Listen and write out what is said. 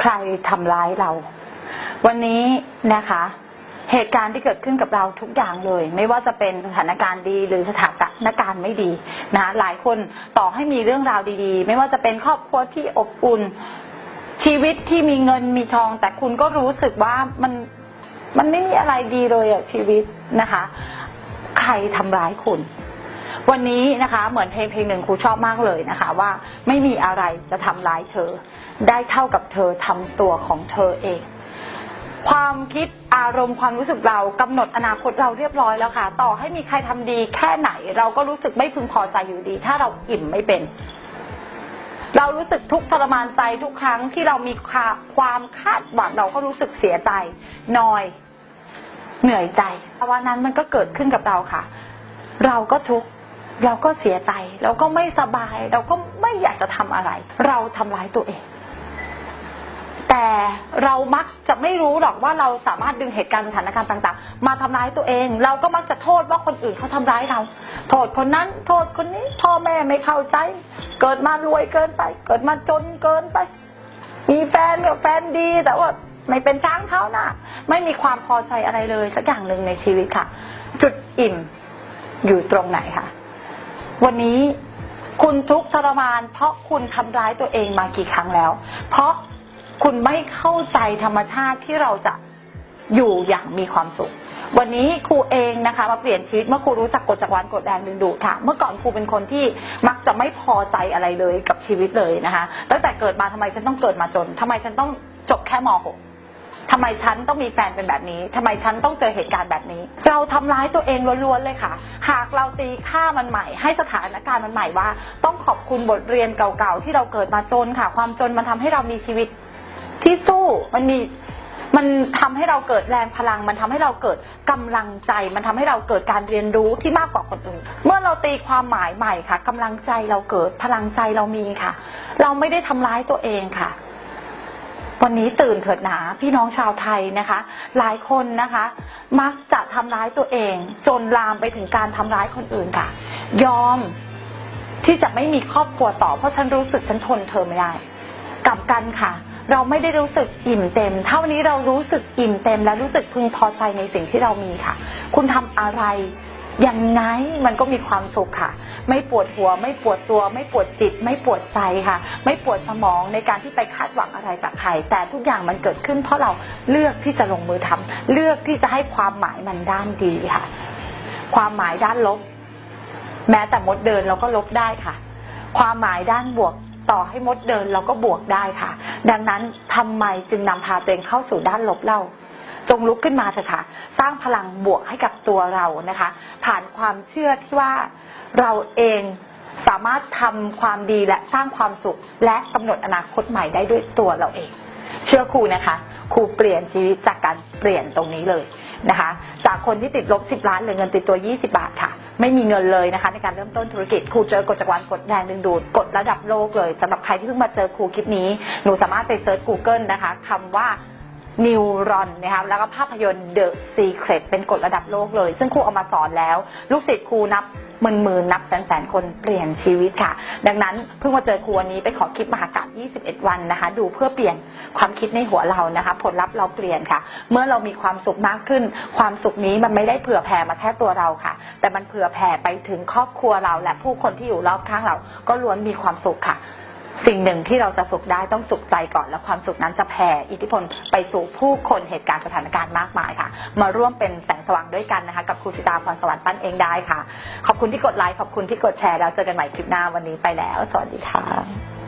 ใครทำร้ายเรา วันนี้นะคะ เหตุการณ์ที่เกิดขึ้นกับเราทุกอย่างเลย ไม่ว่าจะเป็นสถานการณ์ดีหรือสถานการณ์ไม่ดีนะหลายคนต่อให้มีเรื่องราวดีๆ ไม่ว่าจะเป็นครอบครัวที่อบอุ่นชีวิตที่มีเงินมีทอง แต่คุณก็รู้สึกว่ามันมันไม่มีอะไรดีเลยอะชีวิตนะคะ ใครทำร้ายคุณ วันนี้นะคะเหมือนเพลงเพลงหนึ่งครูชอบมากเลยนะคะ ว่าไม่มีอะไรจะทำร้ายเธอ ได้เท่ากับเธอทำตัวของเธอเองความคิดอารมณ์ความรู้สึกเรากำหนดอนาคตเราเรียบร้อยแล้วค่ะ ต่อให้มีใครทำดีแค่ไหน เราก็รู้สึกไม่พึงพอใจอยู่ดี ถ้าเราอิ่มไม่เป็น เรารู้สึกทุกข์ทรมานใจทุกครั้งที่เรามีความคาดหวังเราก็รู้สึกเสียใจนอย เหนื่อยใจภาวะนั้นมันก็เกิดขึ้นกับเราค่ะ เราก็ทุกข์ เราก็เสียใจเราก็ไม่สบาย เราก็ไม่อยากจะทำอะไร เราทำร้ายตัวเอง แต่เรามักจะไม่รู้หรอกว่าเราสามารถดึงเหตุการณ์สถานการณ์ต่าง ๆ มาทำร้ายตัวเอง เราก็มักจะโทษว่าคนอื่นเขาทำร้ายเรา โทษคนนั้น โทษคนนี้ พ่อแม่ไม่เข้าใจ เกิดมารวยเกินไป เกิดมาจนเกินไป มีแฟนกับแฟนดีแต่ว่าไม่เป็นช้างเท้าหน้าไม่มีความพอใจอะไรเลยสักอย่างหนึ่งในชีวิตค่ะ จุดอิ่มอยู่ตรงไหนคะ วันนี้คุณทุกข์ทรมาน เพราะคุณทำร้ายตัวเองมากี่ครั้งแล้ว เพราะคุณไม่เข้าใจธรรมชาติที่เราจะอยู่อย่างมีความสุข วันนี้ครูเองนะคะมาเปลี่ยนชีวิตเมื่อครูรู้จักกฎจักรวาลกฎแรงดึงดูดค่ะ เมื่อก่อนครูเป็นคนที่มักจะไม่พอใจอะไรเลยกับชีวิตเลยนะคะตั้งแต่เกิดมาทำไมฉันต้องเกิดมาจนทำไมฉันต้องจบแค่ม .6 ทำไมฉันต้องมีแฟนเป็นแบบนี้ทำไมฉันต้องเจอเหตุการณ์แบบนี้ เราทำร้ายตัวเองล้วนๆเลยค่ะ หากเราตีค่ามันใหม่ ให้สถานการณ์มันใหม่ว่า ต้องขอบคุณบทเรียนเก่าๆที่เราเกิดมาจนค่ะ ความจนมันทำให้เรามีชีวิตที่สู้มันมีมันทำให้เราเกิดแรงพลัง มันทำให้เราเกิดกำลังใจ มันทำให้เราเกิดการเรียนรู้ที่มากกว่าคนอื่น เมื่อเราตีความหมายใหม่ค่ะกำลังใจเราเกิดพลังใจเรามีค่ะ เราไม่ได้ทำร้ายตัวเองค่ะ วันนี้ตื่นเถิดหนาพี่น้องชาวไทยนะคะ หลายคนนะคะ มักจะทำร้ายตัวเอง จนลามไปถึงการทำร้ายคนอื่นค่ะ ยอมที่จะไม่มีครอบครัวต่อเพราะฉันรู้สึกฉันทนเธอไม่ได้กลับกันค่ะ เราไม่ได้รู้สึกอิ่มเต็ม เท่านี้เรารู้สึกอิ่มเต็ม และรู้สึกพึงพอใจในสิ่งที่เรามีค่ะ คุณทำอะไร ยังไงมันก็มีความสุขค่ะ ไม่ปวดหัว ไม่ปวดตัว ไม่ปวดจิต ไม่ปวดใจค่ะ ไม่ปวดสมองในการที่ไปคาดหวังอะไรจากใครแต่ทุกอย่างมันเกิดขึ้น เพราะเราเลือกที่จะลงมือทำเลือกที่จะให้ความหมายมันด้านดีค่ะ ความหมายด้านลบ แม้แต่มดเดินเราก็ลบได้ค่ะ ความหมายด้านบวกต่อให้มดเดินเราก็บวกได้ค่ะ ดังนั้นทำไมจึงนำพาตัวเองเข้าสู่ด้านลบเล่า จงลุกขึ้นมาเถอะค่ะสร้างพลังบวกให้กับตัวเรานะคะ ผ่านความเชื่อที่ว่าเราเองสามารถทำความดีและสร้างความสุข และกำหนดอนาคตใหม่ได้ด้วยตัวเราเอง เชื่อครูนะคะครูเปลี่ยนชีวิตจากการเปลี่ยนตรงนี้เลยนะคะ จากคนที่ติดลบ 10 ล้านเหลือเงินติดตัว 20 บาทค่ะ ไม่มีเงินเลยนะคะ ในการเริ่มต้นธุรกิจครูเจอกฎจักรวาลกดแรงดึงดูดกดระดับโลกเลยสำหรับใครที่เพิ่งมาเจอครูคลิปนี้ หนูสามารถไปเซิร์ช Google นะคะคำว่า นิวรอนนะคะแล้วก็ภาพยนตร์ The Secret เป็นกฎระดับโลกเลย ซึ่งครูเอามาสอนแล้ว ลูกศิษย์ครูนับหมื่นหมื่นนับแสนแสนคนเปลี่ยนชีวิตค่ะ ดังนั้นเพิ่งมาเจอครูวันนี้ไปขอคลิปมหากาศ21 วันนะคะ ดูเพื่อเปลี่ยนความคิดในหัวเรานะคะ ผลลัพธ์เราเปลี่ยนค่ะ เมื่อเรามีความสุขมากขึ้น ความสุขนี้มันไม่ได้เผื่อแผ่มาแค่ตัวเราค่ะ แต่มันเผื่อแผ่ไปถึงครอบครัวเราและผู้คนที่อยู่รอบข้างเราก็ล้วนมีความสุขค่ะ สิ่งหนึ่งที่เราจะสุขได้ต้องสุขใจก่อน แล้วความสุขนั้นจะแผ่อิทธิพลไปสู่ผู้คนเหตุการณ์สถานการณ์มากมายค่ะ มาร่วมเป็นแสงสว่างด้วยกันนะคะ กับครูสิตาพรสวรรค์ปั้นเองได้ค่ะ ขอบคุณที่กดไลค์ขอบคุณที่กดแชร์แล้วเจอกันใหม่คลิปหน้าวันนี้ไปแล้ว สวัสดีค่ะ